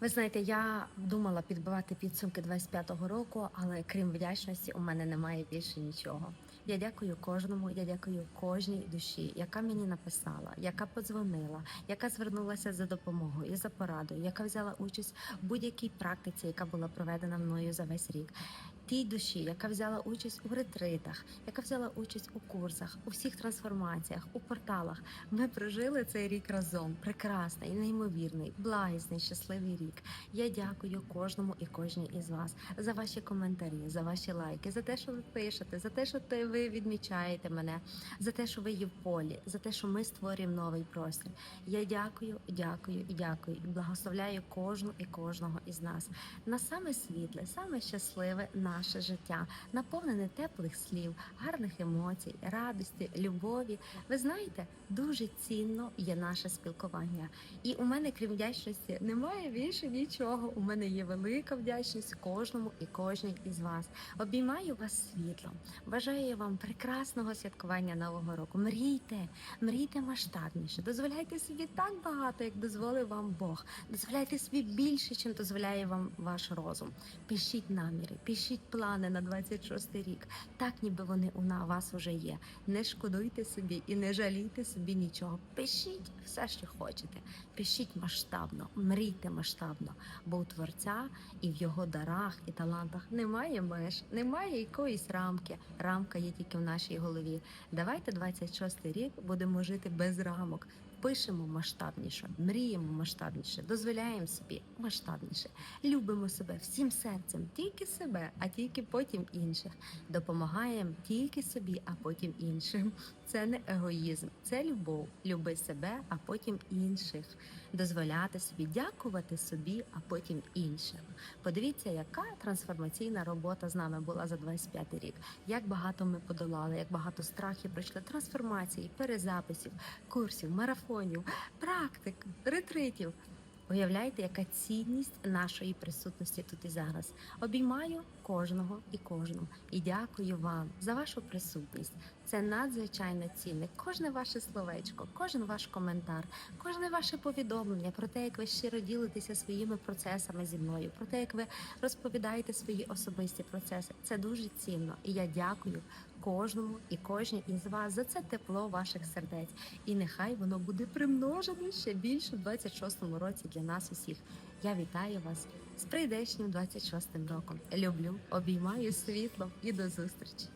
Ви знаєте, я думала підбивати підсумки 25-го року, але крім вдячності, у мене немає більше нічого. Я дякую кожному, я дякую кожній душі, яка мені написала, яка подзвонила, яка звернулася за допомогою за порадою, яка взяла участь в будь-якій практиці, яка була проведена мною за весь рік. Тій душі, яка взяла участь у ретритах, яка взяла участь у курсах, у всіх трансформаціях, у порталах. Ми прожили цей рік разом. Прекрасний, неймовірний, благісний, щасливий рік. Я дякую кожному і кожній із вас за ваші коментарі, за ваші лайки, за те, що ви пишете, за те, що те ви відмічаєте мене, за те, що ви є в полі, за те, що ми створюємо новий простір. Я дякую, дякую дякую і благословляю кожну і кожного із нас на саме світле, саме щасливе наше життя, наповнене теплих слів, гарних емоцій, радості, любові. Ви знаєте, дуже цінно є наше спілкування. І у мене, крім вдячності, немає більше нічого. У мене є велика вдячність кожному і кожній із вас. Обіймаю вас світлом. Бажаю вам прекрасного святкування нового року. Мрійте, мрійте масштабніше. Дозволяйте собі так багато, як дозволив вам Бог. Дозволяйте собі більше, чим дозволяє вам ваш розум. Пишіть наміри, пишіть плани на 26 рік, так ніби вони у вас вже є. Не шкодуйте собі і не жалійте собі нічого. Пишіть все, що хочете. Пишіть масштабно, мрійте масштабно, бо у творця і в його дарах і талантах немає меж, немає якоїсь рамки. Рамка є тільки в нашій голові. Давайте 26 рік будемо жити без рамок. Пишемо масштабніше, мріємо масштабніше, дозволяємо собі масштабніше, любимо себе всім серцем, тільки себе, а тільки потім інших. Допомагаємо тільки собі, а потім іншим. Це не егоїзм, це любов. Люби себе, а потім інших. Дозволяти собі, дякувати собі, а потім іншим. Подивіться, яка трансформаційна робота з нами була за 25 рік. Як багато ми подолали, як багато страхів пройшли трансформації, перезаписів, курсів, марафонів, практик, ретритів. Уявляєте, яка цінність нашої присутності тут і зараз. Обіймаю кожного і кожну і дякую вам за вашу присутність. Це надзвичайно цінне. Кожне ваше словечко, кожен ваш коментар, кожне ваше повідомлення про те, як ви щиро ділитеся своїми процесами зі мною, про те, як ви розповідаєте свої особисті процеси. Це дуже цінно. І я дякую кожному і кожній із вас за це тепло ваших сердець. І нехай воно буде примножене ще більше в 26-му році для нас усіх. Я вітаю вас з прийдешнім 26-м роком. Люблю, обіймаю світло і до зустрічі.